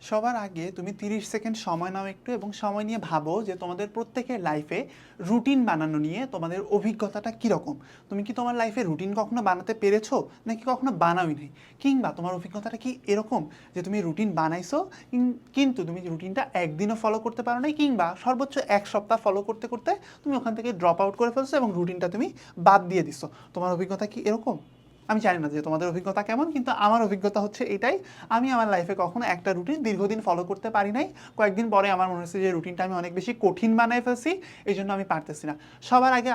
সবার আগে তুমি তিরিশ সেকেন্ড সময় নাও একটু এবং সময় নিয়ে ভাবো যে তোমাদের প্রত্যেকের লাইফে রুটিন বানানো নিয়ে তোমাদের অভিজ্ঞতাটা কীরকম। তুমি কি তোমার লাইফে রুটিন কখনো বানাতে পেরেছ নাকি কখনো বানাওই নাই? কিংবা তোমার অভিজ্ঞতাটা কি এরকম যে তুমি রুটিন বানাইছো, কিন- কিন্তু তুমি রুটিনটা একদিনও ফলো করতে পারো নাই কিংবা সর্বোচ্চ এক সপ্তাহ ফলো করতে করতে তুমি ওখান থেকে ড্রপ আউট করে ফেলছো এবং রুটিনটা তুমি বাদ দিয়ে দিছো। তোমার অভিজ্ঞতা কি এরকম? আমি জানি না যে তোমাদের অভিজ্ঞতা কেমন, কিন্তু আমার অভিজ্ঞতা হচ্ছে এটাই। আমি আমার লাইফে কখনো একটা রুটিন দীর্ঘদিন ফলো করতে পারি নাই। কয়েকদিন পরে আমার মনে হচ্ছে যে রুটিনটা আমি অনেক বেশি কঠিন বানাই ফেলছি এই জন্য আমি পারতেছি না। সবার আগে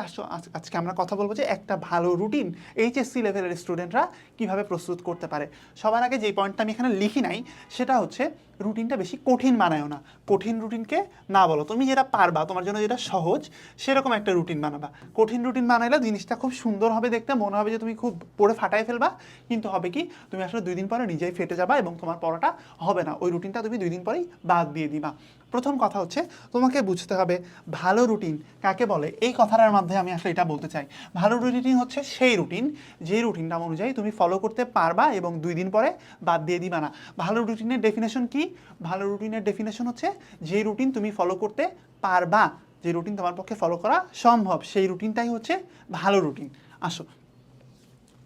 আজকে আমরা কথা বলব যে একটা ভালো রুটিন এইচএসসি লেভেলের স্টুডেন্টরা কীভাবে প্রস্তুত করতে পারে। সবার আগে যে পয়েন্টটা আমি এখানে লিখি নাই, সেটা হচ্ছে রুটিনটা বেশি কঠিন বানায়ও না। কঠিন রুটিনকে না বলো। তুমি যেটা পারবা, তোমার জন্য যেটা সহজ, সেরকম একটা রুটিন বানাবা। কঠিন রুটিন বানাইলে জিনিসটা খুব সুন্দর হবে দেখতে, মনে হবে যে তুমি খুব পড়ে ফাটাই ফেলবা, কিন্তু হবে কি, তুমি আসলে দুই দিন পরে নিজেই ফেটে যাবা এবং তোমার পড়াটা হবে না। ওই রুটিনটা তুমি দুই দিন পরেই বাদ দিয়ে দিবা। প্রথম কথা হচ্ছে তোমাকে বুঝতে হবে ভালো রুটিন কাকে বলে? এই কথাটার মাধ্যমে আমি আসলে এটা বলতে চাই। ভালো রুটিন হচ্ছে সেই রুটিন যে রুটিনটা অনুযায়ী তুমি ফলো করতে পারবা এবং দুই দিন পরে বাদ দিয়ে দিবা না। ভালো রুটিনের ডেফিনেশন কি? ভালো রুটিনের ডেফিনেশন হচ্ছে যে রুটিন তুমি ফলো করতে পারবা, যে রুটিন তোমার পক্ষে ফলো করা সম্ভব। সেই রুটিনটাই হচ্ছে ভালো রুটিন আসো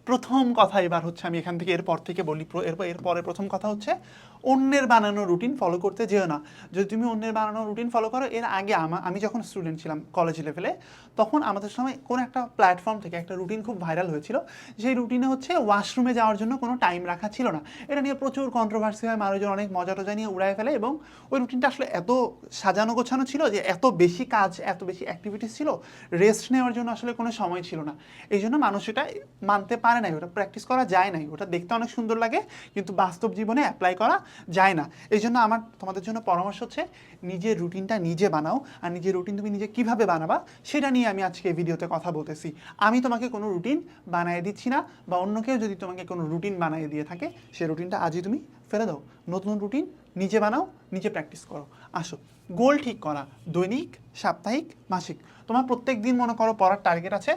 প্রথম কথা এবার হচ্ছে আমি এখান থেকে এরপর থেকে বলি এরপর এরপরে প্রথম কথা হচ্ছে অন্যের বানানো রুটিন ফলো করতে যেও না। যদি তুমি অন্যের বানানো রুটিন ফলো করো, এর আগে আমা- আমি যখন স্টুডেন্ট ছিলাম কলেজ লেভেলে তখন আমাদের সময় কোনো একটা প্ল্যাটফর্ম থেকে একটা রুটিন খুব ভাইরাল হয়েছিল। সেই রুটিনে হচ্ছে ওয়াশরুমে যাওয়ার জন্য কোনো টাইম রাখা ছিল না। এটা নিয়ে প্রচুর কন্ট্রোভার্সি হয়, মানুষজন অনেক মজা টজা নিয়ে উড়ায় ফেলে এবং ওই রুটিনটা আসলে এত সাজানো গোছানো ছিল যে এত বেশি কাজ, এত বেশি অ্যাক্টিভিটিস ছিল রেস্ট নেওয়ার জন্য আসলে কোনো সময় ছিল না। এই জন্য মানুষ এটা মানতে পারে নাই, ওটা প্র্যাকটিস করা যায় নাই। ওটা দেখতে অনেক সুন্দর লাগে, কিন্তু বাস্তব জীবনে অ্যাপ্লাই করা যায় না। এই জন্য আমার, তোমাদের জন্য পরামর্শ হচ্ছে, নিজের রুটিনটা নিজে বানাও। আর নিজের রুটিন তুমি নিজে কীভাবে বানাবা, সেটা নিয়ে আমি আজকে ভিডিওতে কথা বলতেছি। আমি তোমাকে কোনো রুটিন বানিয়ে দিচ্ছি না, বা অন্য কেউ যদি তোমাকে কোনো রুটিন বানিয়ে দিয়ে থাকে সেই রুটিনটা আজই তুমি ফেলে দাও। নতুন রুটিন নিজে বানাও, নিজে প্র্যাকটিস করো। আসো গোল ঠিক করা, দৈনিক, সাপ্তাহিক, মাসিক। তোমার প্রত্যেক দিন মনে করো পড়ার টার্গেট আছে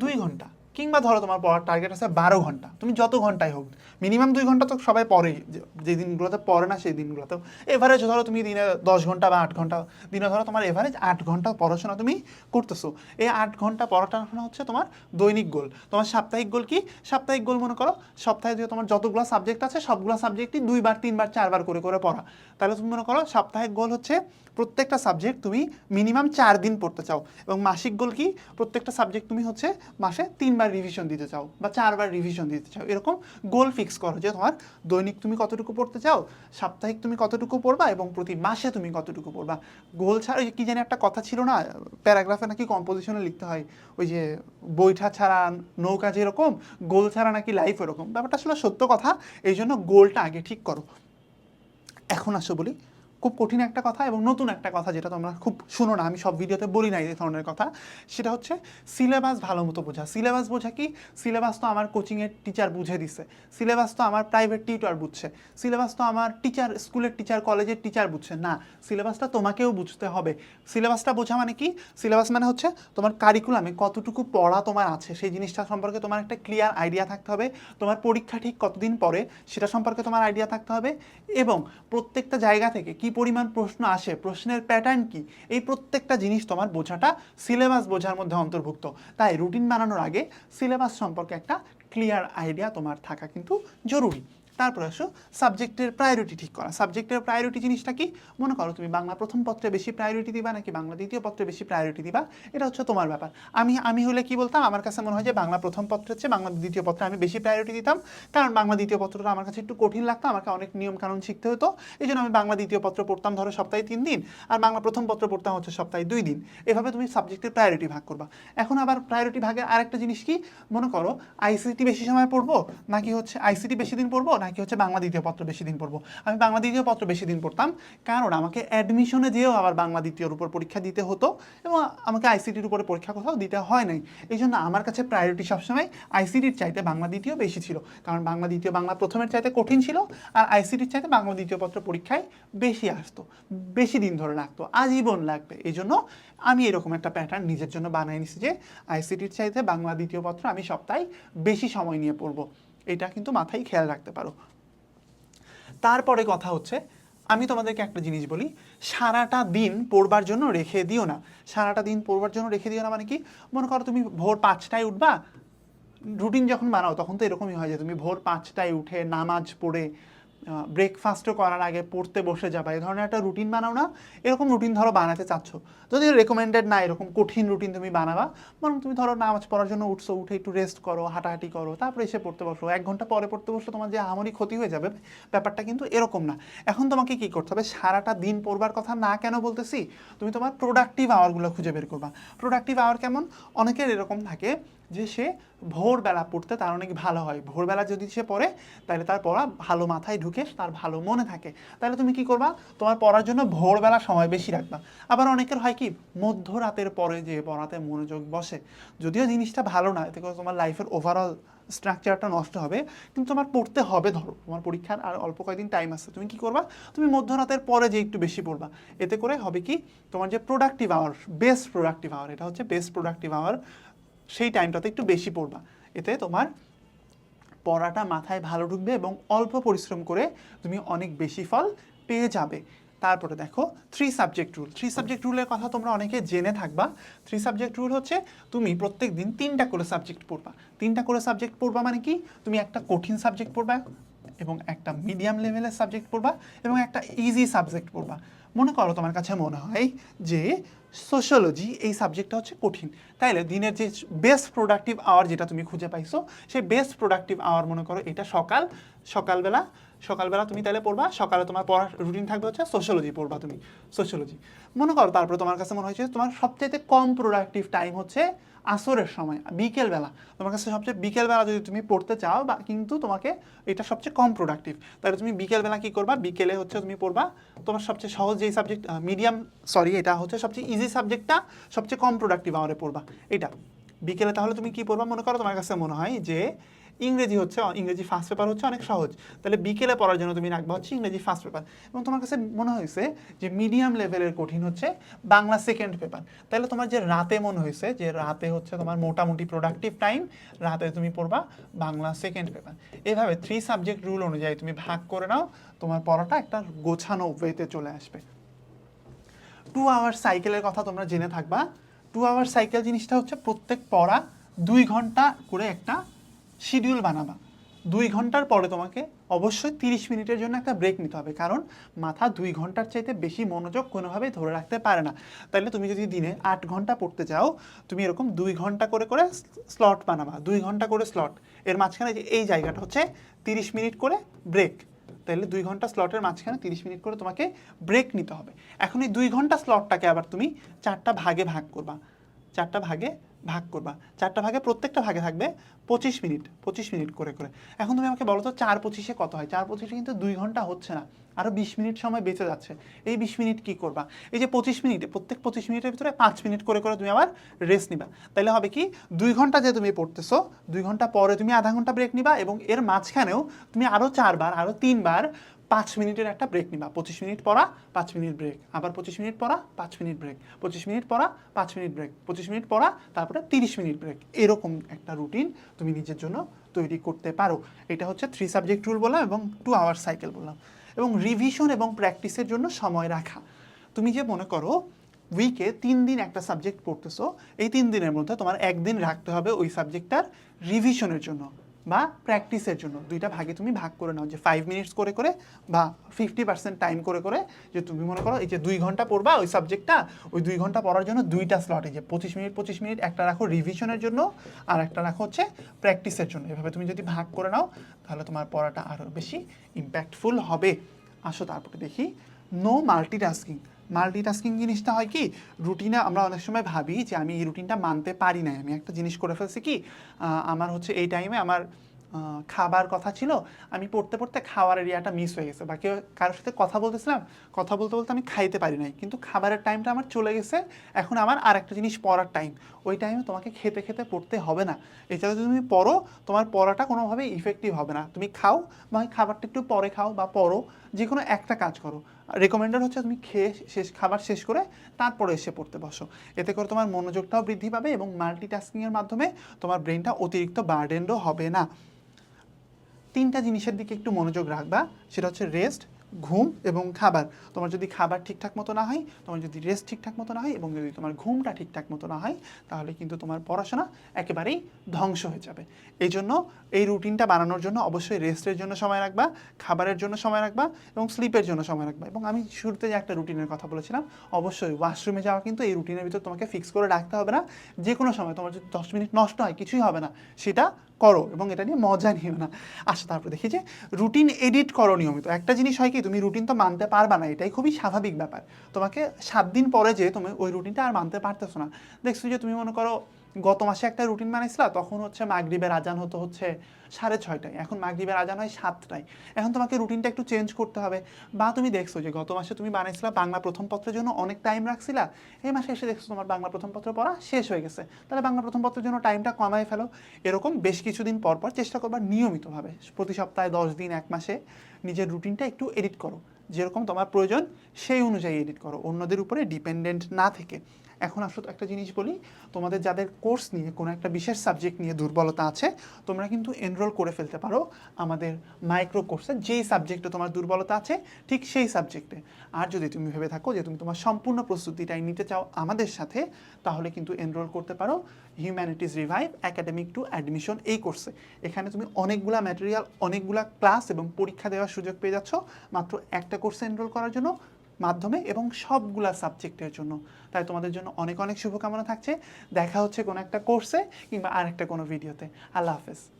দুই ঘণ্টা। কিংবা ধরো তোমার পড়ার টার্গেট আছে বারো ঘণ্টা। তুমি যত ঘন্টায় হোক মিনিমাম দুই ঘণ্টা তো সবাই পড়েই। যে- দিনগুলোতে পড়ে না সেই দিনগুলোতেও। এভারেজ ধরো তুমি দিনে দশ ঘণ্টা বা আট ঘণ্টা, দিনে ধরো তোমার এভারেজ আট ঘণ্টা পড়াশোনা তুমি করতেছো। এই আট ঘণ্টা পড়াশোনা হচ্ছে তোমার দৈনিক গোল তোমার সাপ্তাহিক গোল কি? সাপ্তাহিক গোল মনে করো, সপ্তাহে যে তোমার যতগুলো সাবজেক্ট আছে, সবগুলো সাবজেক্টই দুইবার, তিনবার, চারবার করে করে পড়া। তাহলে তুমি মনে করো, সাপ্তাহিক গোল হচ্ছে প্রত্যেকটা সাবজেক্ট তুমি মিনিমাম চার দিন পড়তে চাও। এবং মাসিক গোল কি? প্রত্যেকটা সাবজেক্ট তুমি হচ্ছে মাসে তিনবার রিভিশন দিতে চাও বা চারবার রিভিশন দিতে চাও, এরকম গোল ফিক্স করো যে তোমার দৈনিক তুমি কতটুকু পড়তে চাও, সাপ্তাহিক তুমি কতটুকু পড়বা এবং প্রতি মাসে তুমি কতটুকু পড়বা। গোল ছাড়া, ওই কি জানি একটা কথা ছিল না প্যারাগ্রাফে নাকি কম্পোজিশনে লিখতে হয়, ওই যে বৈঠা ছাড়া নৌকা যেরকম গোল ছাড়া নাকি লাইফ এরকম ব্যাপারটা আসলে সত্য কথা এই জন্য গোলটা আগে ঠিক করো। এখন আসো বলি খুব কঠিন একটা কথা এবং নতুন একটা কথা যেটা তোমরা খুব শুনো না, আমি সব ভিডিওতে বলি না এই ধরনের কথা। সেটা হচ্ছে সিলেবাস ভালো মতো বোঝা। সিলেবাস বোঝা কি? সিলেবাস তো আমার কোচিংয়ের টিচার বুঝে দিছে। সিলেবাস তো আমার প্রাইভেট টিউটর বুঝছে। সিলেবাস তো আমার টিচার স্কুলের টিচার কলেজের টিচার বুঝছে। না সিলেবাসটা তোমাকেও বুঝতে হবে। সিলেবাসটা বোঝা মানে কি? সিলেবাস মানে হচ্ছে তোমার কারিকুলামে কতটুকু পড়া তোমার আছে। সেই জিনিসটা সম্পর্কে তোমার একটা ক্লিয়ার আইডিয়া থাকতে হবে। তোমার পরীক্ষা ঠিক কতদিন পরে সেটা সম্পর্কে তোমার আইডিয়া থাকতে হবে। এবং প্রত্যেকটা জায়গা থেকে কি পরিমাণ প্রশ্ন আসে, প্রশ্নের প্যাটার্ন কি? এই প্রত্যেকটা জিনিস তোমার বোঝাটা সিলেবাস বোঝার মধ্যে অন্তর্ভুক্ত। তাই রুটিন বানানোর আগে সিলেবাস সম্পর্কে একটা ক্লিয়ার আইডিয়া তোমার থাকা কিন্তু জরুরি। তারপর আসো সাবজেক্টের প্রায়োরিটি ঠিক করা। সাবজেক্টের প্রায়োরিটি জিনিসটা কি? মনে করো তুমি বাংলা প্রথম পত্রে বেশি প্রায়োরিটি দিবা নাকি বাংলা দ্বিতীয় পত্রে বেশি প্রায়োরিটি দিবা? এটা হচ্ছে তোমার ব্যাপার। আমি আমি হলে কি বলতাম? আমার কাছে মনে হয় যে বাংলা প্রথম পত্রের চেয়ে বাংলা দ্বিতীয় পত্রে আমি বেশি প্রায়োরিটি দিতাম। কারণ বাংলা দ্বিতীয় পত্রটা আমার কাছে একটু কঠিন লাগতো, আমাকে অনেক নিয়ম কানুন শিখতে হতো। এই জন্য আমি বাংলা দ্বিতীয় পত্র পড়তাম ধরো সপ্তাহে তিন দিন আর বাংলা প্রথম পত্র পড়তাম হচ্ছে সপ্তাহে দুই দিন। এভাবে তুমি সাবজেক্টের প্রায়োরিটি ভাগ করবা। এখন আবার প্রায়োরিটি ভাগের আরেকটা জিনিস কি? মনে করো আইসিটি বেশি সময় পড়ব নাকি হচ্ছে আইসিটি বেশি দিন পড়ব নাকি হচ্ছে বাংলা দ্বিতীয় পত্র বেশি দিন পড়ব? আমি বাংলা দ্বিতীয় পত্র বেশি দিন পড়তাম, কারণ আমাকে অ্যাডমিশনে যেয়েও আবার বাংলা দ্বিতীয়র উপর পরীক্ষা দিতে হতো এবং আমাকে আইসিটির উপরে পরীক্ষা কোথাও দিতে হয় নাই। এই জন্য আমার কাছে প্রায়োরিটি সবসময় আইসিটির চাইতে বাংলা দ্বিতীয় বেশি ছিল। কারণ বাংলা দ্বিতীয়, বাংলা প্রথমের চাইতে কঠিন ছিল আর আইসিটির চাইতে বাংলা দ্বিতীয় পত্র পরীক্ষায় বেশি আসতো, বেশি দিন ধরে লাগতো, আজীবন লাগবে। এই জন্য আমি এরকম একটা প্যাটার্ন নিজের জন্য বানিয়ে নিছি যে আইসিটির চাইতে বাংলা দ্বিতীয় পত্র আমি সপ্তাহে বেশি সময় নিয়ে পড়ব। এটা কিন্তু মাথায় খেয়াল রাখতে পারো। তারপরে কথা হচ্ছে, আমি তোমাদেরকে একটা জিনিস বলি, সারাটা দিন পড়বার জন্য রেখে দিও না। সারাটা দিন পড়বার জন্য রেখে দিও না মানে কি? মনে করো তুমি ভোর পাঁচটায় উঠবা রুটিন যখন বানাও, তখন তো এরকমই হয় যে তুমি ভোর পাঁচটায় উঠে নামাজ পড়ে ব্রেকফাস্টও করার আগে পড়তে বসে যাবা এই ধরনের একটা রুটিন বানাও না। এরকম রুটিন ধরো বানাতে চাচ্ছ। যদি রেকমেন্ডেড না এরকম কঠিন রুটিন তুমি বানাবা, বরং তুমি ধরো নামাজ পড়ার জন্য উঠছো, উঠে একটু রেস্ট করো, হাঁটাহাঁটি করো, তারপরে এসে পড়তে বসো। এক ঘণ্টা পরে পড়তে বসলে তোমার যে আমারই ক্ষতি হয়ে যাবে, ব্যাপারটা কিন্তু এরকম না। এখন তোমাকে কি করতে হবে, সারাটা দিন পড়বার কথা না কেন বলতেছি, তুমি তোমার প্রোডাক্টিভ আওয়ারগুলো খুঁজে বের করবা। প্রোডাক্টিভ আওয়ার কেমন? অনেকের এরকম থাকে যে সে ভোরবেলা পড়তে তার অনেক ভালো হয়। ভোরবেলা যদি সে পড়ে, তাহলে তার পড়া ভালো মাথায় ঢুকে তার ভালো মনে থাকে। তাহলে তুমি কি করবা? তোমার পড়ার জন্য ভোরবেলা সময় বেশি রাখবা। আবার অনেকের হয় কি, মধ্যরাতের পরে যে পড়াতে মনোযোগ বসে। যদিও জিনিসটা ভালো না, এতে করে তোমার লাইফের ওভারঅল স্ট্রাকচারটা নষ্ট হবে। কিন্তু তোমার পড়তে হবে ধরো, তোমার পরীক্ষার আর অল্প কয়েকদিন টাইম আছে। তুমি কি করবা? তুমি মধ্যরাতের পরে যে একটু বেশি পড়বা। এতে করে হবে কি, তোমার যে productive hour best productive hour এটা হচ্ছে বেস্ট প্রোডাক্টিভ আওয়ার সেই টাইমটাতে একটু বেশি পড়বা। এতে তোমার পড়াটা মাথায় ভালো ঢুকবে এবং অল্প পরিশ্রম করে তুমি অনেক বেশি ফল পেয়ে যাবে। তারপরে দেখো three subject rule three subject রুলের কথা তোমরা অনেকে জেনে থাকবা। থ্রি সাবজেক্ট রুল হচ্ছে তুমি প্রত্যেক দিন তিনটা করে সাবজেক্ট পড়বা। তিনটা করে সাবজেক্ট পড়বা মানে কি? তুমি একটা কঠিন সাবজেক্ট পড়বা এবং একটা মিডিয়াম লেভেলের সাবজেক্ট পড়বা এবং একটা ইজি সাবজেক্ট পড়বা। মনে করো তোমার কাছে মনে হয় যে সোশ্যোলজি এই সাবজেক্টটা হচ্ছে কঠিন। তাইলে দিনের যে বেস্ট প্রোডাক্টিভ আওয়ার যেটা তুমি খুঁজে পাইছো, সেই বেস্ট প্রোডাক্টিভ আওয়ার মনে করো এটা সকাল, সকালবেলা সকালবেলা তুমি তাহলে পড়বা, সকালে তোমার পড়ার রুটিন থাকবে হচ্ছে সোশ্যোলজি পড়বা তুমি সোশ্যোলজি মনে করো তারপরে তোমার কাছে মনে হয়েছে তোমার সবচাইতে কম প্রোডাক্টিভ টাইম হচ্ছে আসরের সময়, বিকেলবেলা। তোমার কাছে সবচেয়ে বিকেলবেলা যদি তুমি পড়তে চাও বা কিন্তু তোমাকে এটা সবচেয়ে কম প্রোডাক্টিভ তাহলে তুমি বিকেলবেলা কি করবা? বিকেলে হচ্ছে তুমি পড়বা তোমার সবচেয়ে সহজ যেই সাবজেক্ট মিডিয়াম সরি এটা হচ্ছে সবচেয়ে ইজি সাবজেক্টটা সবচেয়ে কম প্রোডাক্টিভ আওয়ারে পড়বা। এটা। বিকেলে তাহলে তুমি কি পড়বা? মনে করো তোমার কাছে মনে হয় যে ইংরেজি হচ্ছে ইংরেজি ফার্স্ট পেপার হচ্ছে অনেক সহজ। তাহলে বিকেলে পড়ার জন্য তুমি রাখবা হচ্ছে ইংরেজি ফার্স্ট পেপার এবং তোমার কাছে মনে হয়েছে যে মিডিয়াম লেভেলের কঠিন হচ্ছে বাংলা সেকেন্ড পেপার তাহলে তোমার যে রাতে মনে হয়েছে যে রাতে হচ্ছে তোমার মোটামুটি প্রোডাক্টিভ টাইম রাতে তুমি পড়বা বাংলা সেকেন্ড পেপার এভাবে থ্রি সাবজেক্ট রুল অনুযায়ী তুমি ভাগ করে নাও, তোমার পড়াটা একটা গোছানো ওয়েতে চলে আসবে। টু আওয়ার সাইকেলের কথা তোমরা জেনে থাকবা। টু আওয়ার সাইকেল জিনিসটা হচ্ছে প্রত্যেক পড়া দুই ঘণ্টা করে একটা শিডিউল বানাবা। দুই ঘণ্টার পরে তোমাকে অবশ্যই তিরিশ মিনিটের জন্য একটা ব্রেক নিতে হবে। কারণ মাথা দুই ঘণ্টার চাইতে বেশি মনোযোগ কোনোভাবেই ধরে রাখতে পারে না। তাইলে তুমি যদি দিনে আট ঘণ্টা পড়তে চাও, তুমি এরকম দুই ঘণ্টা করে করে স্লট বানাবা। দুই ঘণ্টা করে স্লট এর মাঝখানে যে এই জায়গাটা হচ্ছে তিরিশ মিনিট করে ব্রেক তাহলে দুই ঘণ্টা স্লটের মাঝখানে তিরিশ মিনিট করে তোমাকে ব্রেক নিতে হবে। এখন এই দুই ঘণ্টা স্লটটাকে আবার তুমি চারটা ভাগে ভাগ করবা। চারটা ভাগে ভাগ করবা। চারটা ভাগে প্রত্যেকটা ভাগে থাকবে পঁচিশ মিনিট পঁচিশ মিনিট করে করে। এখন তুমি আমাকে বলো তো, চার পঁচিশে কত হয়? চার পঁচিশে কিন্তু দুই ঘণ্টা হচ্ছে না। আরও বিশ মিনিট সময় বেঁচে যাচ্ছে। এই বিশ মিনিট কি করবা? এই যে পঁচিশ মিনিটে, প্রত্যেক পঁচিশ মিনিটের ভিতরে পাঁচ মিনিট করে করে তুমি আবার রেস্ট নিবা। তাহলে হবে কি? দুই ঘণ্টা যে তুমি পড়তেছো, দুই ঘণ্টা পরে তুমি আধা ঘণ্টা ব্রেক নিবা এবং এর মাঝখানেও তুমি আরও চারবার আরও তিনবার পাঁচ মিনিটের একটা ব্রেক নিবা। পঁচিশ মিনিট পড়া, পাঁচ মিনিট ব্রেক আবার পঁচিশ মিনিট পড়া, পাঁচ মিনিট ব্রেক পঁচিশ মিনিট পড়া, পাঁচ মিনিট ব্রেক পঁচিশ মিনিট পড়া, তারপরে তিরিশ মিনিট ব্রেক এরকম একটা রুটিন তুমি নিজের জন্য তৈরি করতে পারো। এটা হচ্ছে থ্রি সাবজেক্ট রুল বললাম এবং টু আওয়ার সাইকেল বললাম। এবং রিভিশন এবং প্র্যাকটিসের জন্য সময় রাখা। তুমি যে মনে করো উইকে তিন দিন একটা সাবজেক্ট পড়তেছো, এই তিন দিনের মধ্যে তোমার একদিন রাখতে হবে ওই সাবজেক্টটার রিভিশনের জন্য। বা প্র্যাকটিসের জন্য। দুইটা ভাগে তুমি ভাগ করে নাও। যে ফাইভ মিনিটস করে করে বা ফিফটি পার্সেন্ট টাইম করে করে যে তুমি মনে করো এই যে দুই ঘণ্টা পড়বা, ওই সাবজেক্টটা ওই দুই ঘণ্টা পড়ার জন্য দুইটা স্লট এই যে পঁচিশ মিনিট পঁচিশ মিনিট একটা রাখো রিভিশনের জন্য আর একটা রাখো হচ্ছে প্র্যাকটিসের জন্য। এভাবে তুমি যদি ভাগ করে নাও, তাহলে তোমার পড়াটা আরও বেশি ইম্প্যাক্টফুল হবে। আসো তারপরে দেখি। নো মাল্টিটাস্কিং মাল্টিটাস্কিং জিনিসটা হয় কি? রুটিনে আমরা অনেক সময় ভাবি যে আমি এই রুটিনটা মানতে পারি না আমি একটা জিনিস করে ফেলছি কি? আমার হচ্ছে এই টাইমে আমার খাবার কথা ছিল, আমি পড়তে পড়তে খাওয়ার এরিয়াটা মিস হয়ে গেছে। বা কেউ কারোর সাথে কথা বলতেছিলাম, কথা বলতে বলতে আমি খাইতে পারি নাই। কিন্তু খাবারের টাইমটা আমার চলে গেছে, এখন আমার আর একটা জিনিস পড়ার টাইম ওই টাইমে তোমাকে খেতে খেতে পড়তে হবে না। এছাড়া যদি তুমি পড়ো, তোমার পড়াটা কোনোভাবেই ইফেক্টিভ হবে না। তুমি খাও, বা খাবারটা একটু পরে খাও বা পড়ো যে কোনো একটা কাজ করো। রেকমেন্ডেড হচ্ছে তুমি খেয়ে শেষ, খাবার শেষ করে তারপরে এসে পড়তে বসো। এতে করে তোমার মনোযোগটাও বৃদ্ধি পাবে এবং মাল্টিটাস্কিংয়ের মাধ্যমে তোমার ব্রেনটা অতিরিক্ত বার্ডেন্ডও হবে না। তিনটা জিনিসের দিকে একটু মনোযোগ রাখবা, সেটা হচ্ছে রেস্ট ঘুম এবং খাবার। তোমার যদি খাবার ঠিকঠাক মতো না হয়, তোমার যদি রেস্ট ঠিকঠাক মতো না হয় এবং যদি তোমার ঘুমটা ঠিকঠাক মতো না হয়, তাহলে কিন্তু তোমার পড়াশোনা একেবারেই ধ্বংস হয়ে যাবে। এই জন্য এই রুটিনটা বানানোর জন্য অবশ্যই রেস্টের জন্য সময় রাখবা, খাবারের জন্য সময় রাখবা এবং স্লিপের জন্য সময় রাখবা। এবং আমি শুরুতে যে একটা রুটিনের কথা বলেছিলাম, অবশ্যই ওয়াশরুমে যাওয়া কিন্তু এই রুটিনের ভিতর তোমাকে ফিক্স করে রাখতে হবে না। যে কোনো সময় তোমার যদি দশ মিনিট নষ্ট হয়, কিছুই হবে না, সেটা করো এবং এটা নিয়ে মজা নিও না। আচ্ছা তারপরে দেখি যে রুটিন এডিট করো নিয়মিত। একটা জিনিস হয় কি, তুমি রুটিন তো মানতে পারবে না, এটাই খুবই স্বাভাবিক ব্যাপার। তোমাকে সাত দিন পরে যে তুমি ওই রুটিনটা আর মানতে পারতেছো না। দেখছ যে তুমি মনে করো গত মাসে একটা রুটিন বানাইছিলা, তখন হচ্ছে মাগরিবের আজান হতো হচ্ছে সাড়ে ছয়টায়। এখন মাগরিবের আজান হয় সাতটায়। এখন তোমাকে রুটিনটা একটু চেঞ্জ করতে হবে। বা তুমি দেখছ যে গত মাসে তুমি বানাইছিলা বাংলা প্রথম পত্রের জন্য অনেক টাইম রাখছিলা, এই মাসে এসে দেখছ তোমার বাংলা প্রথম পত্র পড়া শেষ হয়ে গেছে। তাহলে বাংলা প্রথম পত্রের জন্য টাইমটা কমায় ফেলো। এরকম বেশ কিছুদিন পর পর চেষ্টা করবা নিয়মিতভাবে। প্রতি সপ্তাহে দশ দিন, এক মাসে নিজের রুটিনটা একটু এডিট করো। যেরকম তোমার প্রয়োজন, সেই অনুযায়ী এডিট করো। অন্যদের উপরে ডিপেন্ডেন্ট না থেকে। এখন আসলে একটা জিনিস বলি, তোমাদের যাদের কোর্স নিয়ে কোনো একটা বিশেষ সাবজেক্ট নিয়ে দুর্বলতা আছে, তোমরা কিন্তু এনরোল করে ফেলতে পারো আমাদের মাইক্রো কোর্সে যেই সাবজেক্টে তোমার দুর্বলতা আছে, ঠিক সেই সাবজেক্টে আর যদি তুমি ভেবে থাকো যে তুমি তোমার সম্পূর্ণ প্রস্তুতিটাই নিতে চাও আমাদের সাথে, তাহলে কিন্তু এনরোল করতে পারো humanities revive academic to admission এই কোর্সে এখানে তুমি অনেকগুলা ম্যাটেরিয়াল অনেকগুলা ক্লাস এবং পরীক্ষা দেওয়ার সুযোগ পেয়ে যাচ্ছ, মাত্র একটা কোর্সে এনরোল করার জন্য। মাধ্যমে এবং সবগুলা সাবজেক্টের জন্য। তাই তোমাদের জন্য অনেক অনেক শুভকামনা থাকছে। দেখা হচ্ছে কোনো একটা কোর্সে কিংবা আরেকটা কোনো ভিডিওতে। আল্লাহ হাফেজ।